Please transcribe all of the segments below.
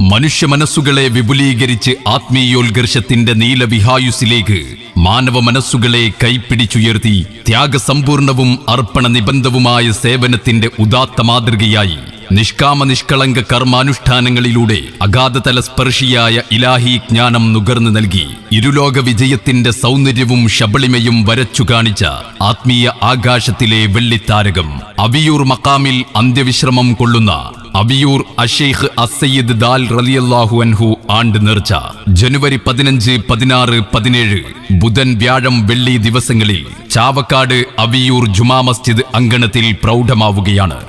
മനുഷ്യ മനസ്സുകളെ വിപുലീകരിച്ച് ആത്മീയോത്കർഷത്തിന്റെ നീലവിഹായുസിലേക്ക് മാനവ മനസ്സുകളെ കൈപ്പിടിച്ചുയർത്തി ത്യാഗസമ്പൂർണവും അർപ്പണ നിബന്ധവുമായ സേവനത്തിന്റെ ഉദാത്ത മാതൃകയായി. നിഷ്കാമ നിഷ്കളങ്ക കർമാനുഷ്ഠാനങ്ങളിലൂടെ അഗാധതല സ്പർശിയായ ഇലാഹി ജ്ഞാനം നുകർന്നു നൽകി. ഇരുലോക വിജയത്തിന്റെ സൗന്ദര്യവും ശബളിമയും വരച്ചു കാണിച്ച ആത്മീയ ആകാശത്തിലെ വെള്ളിത്താരകം. അവിയൂർ മക്കാമിൽ അന്ത്യവിശ്രമം കൊള്ളുന്ന അബിയൂർ അഷെയ്ഖ് അസയ്യിദ് ദാൽ റലിയല്ലാഹു അൻഹു ആണ്ട് നേർച്ച. ജനുവരി പതിനഞ്ച് പതിനാറ് പതിനേഴ് ബുധൻ വ്യാഴം വെള്ളി ദിവസങ്ങളിൽ ചാവക്കാട് അവിയൂർ ജുമാ മസ്ജിദ് അങ്കണത്തിൽ പ്രൗഢമാവുകയാണ്.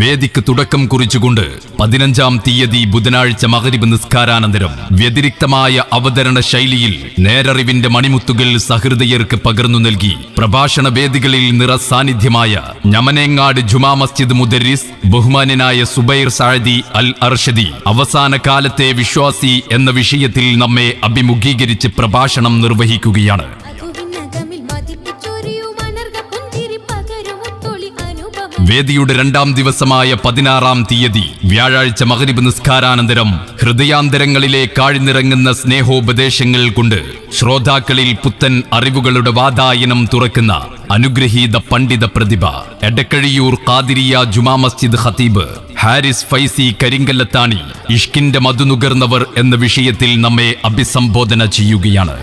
വേദിക്ക് തുടക്കം കുറിച്ചുകൊണ്ട് പതിനഞ്ചാം തീയതി ബുധനാഴ്ച മകരിബ് നിസ്കാരാനന്തരം വ്യതിരിക്തമായ അവതരണ ശൈലിയിൽ നേരറിവിന്റെ മണിമുത്തുകൾ സഹൃദയർക്ക് പകർന്നു നൽകി. പ്രഭാഷണ വേദികളിൽ നിറസാന്നിധ്യമായ ഞമനേങ്ങാട് ജുമാ മസ്ജിദ് മുദരിസ് ബഹുമാനനായ സുബൈർ സാഴദി അൽ അർഷദി അവസാന കാലത്തെ വിശ്വാസി എന്ന വിഷയത്തിൽ നമ്മെ അഭിമുഖീകരിച്ച് പ്രഭാഷണം നിർവഹിക്കുകയാണ്. വേദിയുടെ രണ്ടാം ദിവസമായ പതിനാറാം തീയതി വ്യാഴാഴ്ച മകരിബ് നിസ്കാരാനന്തരം ഹൃദയാന്തരങ്ങളിലെ കാഴ്ന്നിറങ്ങുന്ന സ്നേഹോപദേശങ്ങൾ കൊണ്ട് ശ്രോതാക്കളിൽ പുത്തൻ അറിവുകളുടെ വാതായനം തുറക്കുന്ന അനുഗ്രഹീത പണ്ഡിത പ്രതിഭ. എടക്കഴിയൂർ കാതിരിയ ജുമാ മസ്ജിദ് ഖത്തീബ് ഹാരിസ് ഫൈസി കരിങ്കല്ലത്താണി ഇഷ്കിന്റെ മധുനുകർന്നവർ എന്ന വിഷയത്തിൽ നമ്മെ അഭിസംബോധന ചെയ്യുകയാണ്.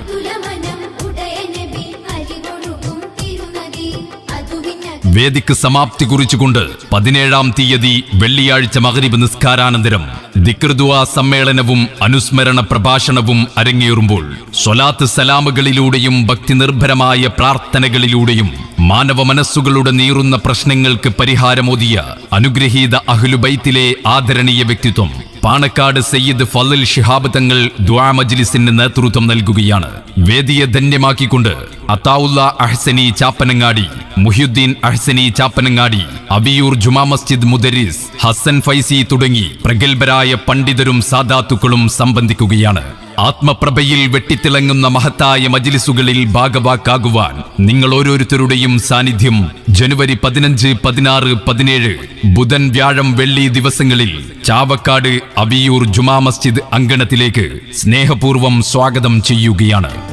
വേദിക്ക് സമാപ്തി കുറിച്ചുകൊണ്ട് പതിനേഴാം തീയതി വെള്ളിയാഴ്ച മകരീബ് നിസ്കാരാനന്തരം ദിക്ർദുവ സമ്മേളനവും അനുസ്മരണ പ്രഭാഷണവും അരങ്ങേറുമ്പോൾ സ്വലാത്ത് സലാമുകളിലൂടെയും ഭക്തിനിർഭരമായ പ്രാർത്ഥനകളിലൂടെയും മാനവ മനസ്സുകളുടെ നീറുന്ന പ്രശ്നങ്ങൾക്ക് പരിഹാരമോദിയ അനുഗ്രഹീത അഹ്ലുബൈത്തിലെ ആദരണീയ വ്യക്തിത്വം പാണക്കാട് സയ്യിദ് ഫലൽ ഷിഹാബ് തങ്ങൾ ദ്വാ മജ്ലിസിന് നേതൃത്വം നൽകുകയാണ്. വേദിയെ ധന്യമാക്കിക്കൊണ്ട് അത്താവുല്ല അഹ്സനി ചാപ്പനങ്ങാടി മുഹ്യുദ്ദീൻ അഹ്സനി ചാപ്പനങ്ങാടി അബിയൂർ ജുമാ മസ്ജിദ് മുദരിസ് ഹസൻ ഫൈസി തുടങ്ങി പ്രഗത്ഭരായ പണ്ഡിതരും സാദാത്തുക്കളും സംബന്ധിക്കുകയാണ്. ആത്മപ്രഭയിൽ വെട്ടിത്തിളങ്ങുന്ന മഹത്തായ മജ്ലിസുകളിൽ ഭാഗവാക്കാകുവാൻ നിങ്ങൾ ഓരോരുത്തരുടെയും സാന്നിധ്യം ജനുവരി പതിനഞ്ച് പതിനാറ് പതിനേഴ് ബുധൻ വ്യാഴം വെള്ളി ദിവസങ്ങളിൽ ചാവക്കാട് അവിയൂർ ജുമാ മസ്ജിദ് അങ്കണത്തിലേക്ക് സ്നേഹപൂർവം സ്വാഗതം ചെയ്യുകയാണ്.